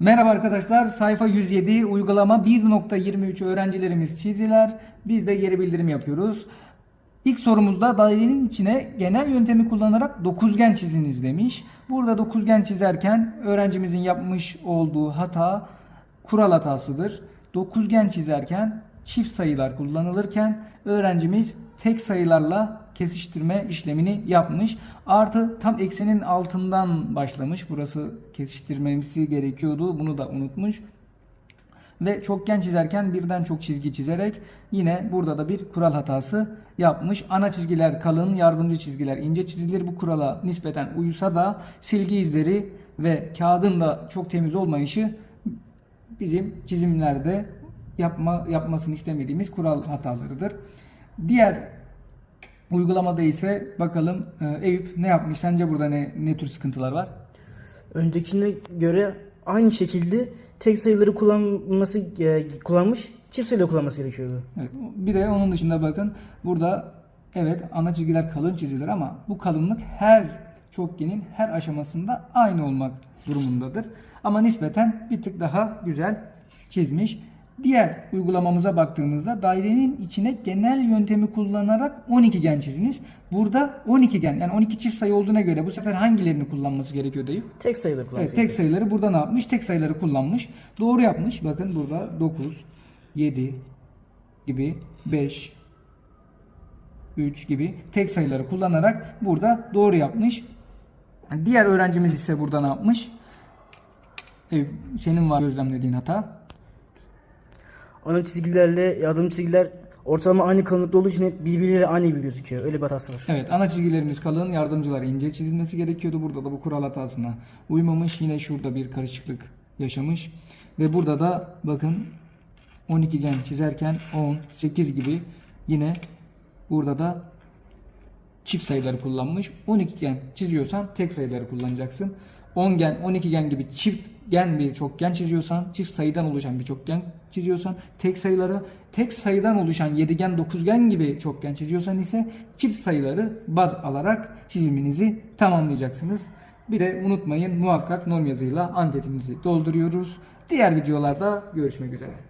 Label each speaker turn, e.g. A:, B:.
A: Merhaba arkadaşlar. Sayfa 107 uygulama 1.23 öğrencilerimiz çiziler. Biz de geri bildirim yapıyoruz. İlk sorumuzda dairenin içine genel yöntemi kullanarak dokuzgen çiziniz demiş. Burada dokuzgen çizerken öğrencimizin yapmış olduğu hata kural hatasıdır. Dokuzgen çizerken çift sayılar kullanılırken öğrencimiz tek sayılarla kesiştirme işlemini yapmış. Artı tam eksenin altından başlamış. Burası kesiştirmesi gerekiyordu. Bunu da unutmuş. Ve çokgen çizerken birden çok çizgi çizerek yine burada da bir kural hatası yapmış. Ana çizgiler kalın, yardımcı çizgiler ince çizilir. Bu kurala nispeten uysa da silgi izleri ve kağıdın da çok temiz olmayışı bizim çizimlerde yapma yapmasını istemediğimiz kural hatalarıdır. Diğer uygulamada ise bakalım e, Eyüp ne yapmış? Sence burada ne ne tür sıkıntılar var?
B: Öndekine göre aynı şekilde tek sayıları kullanması e, kullanmış, çift sayıları kullanması gerekiyordu.
A: Evet, bir de onun dışında bakın burada evet ana çizgiler kalın çizilir ama bu kalınlık her çokgenin her aşamasında aynı olmak durumundadır. Ama nispeten bir tık daha güzel çizmiş. Diğer uygulamamıza baktığımızda dairenin içine genel yöntemi kullanarak 12 gen çiziniz. Burada 12 gen yani 12 çift sayı olduğuna göre bu sefer hangilerini kullanması gerekiyor dayı?
B: Tek sayıları kullanması
A: Evet, tek sayıları burada ne yapmış? Tek sayıları kullanmış. Doğru yapmış. Bakın burada 9, 7 gibi 5, 3 gibi tek sayıları kullanarak burada doğru yapmış. Diğer öğrencimiz ise burada ne yapmış? Evet, senin var gözlemlediğin hata.
B: Ana çizgilerle yardımcı çizgiler ortalama aynı kalınlıkta olduğu için hep birbirleriyle aynı gibi gözüküyor. Öyle bir hatası var.
A: Evet ana çizgilerimiz kalın, yardımcılar ince çizilmesi gerekiyordu. Burada da bu kural hatasına uymamış. Yine şurada bir karışıklık yaşamış. Ve burada da bakın 12 gen çizerken 10, 8 gibi yine burada da çift sayıları kullanmış. 12 gen çiziyorsan tek sayıları kullanacaksın. 10 gen, 12 gen gibi çift gen bir çokgen çiziyorsan, çift sayıdan oluşan bir çokgen çiziyorsan, tek sayıları tek sayıdan oluşan 7 gen, 9 gen gibi çokgen çiziyorsan ise çift sayıları baz alarak çiziminizi tamamlayacaksınız. Bir de unutmayın muhakkak norm yazıyla anketimizi dolduruyoruz. Diğer videolarda görüşmek üzere.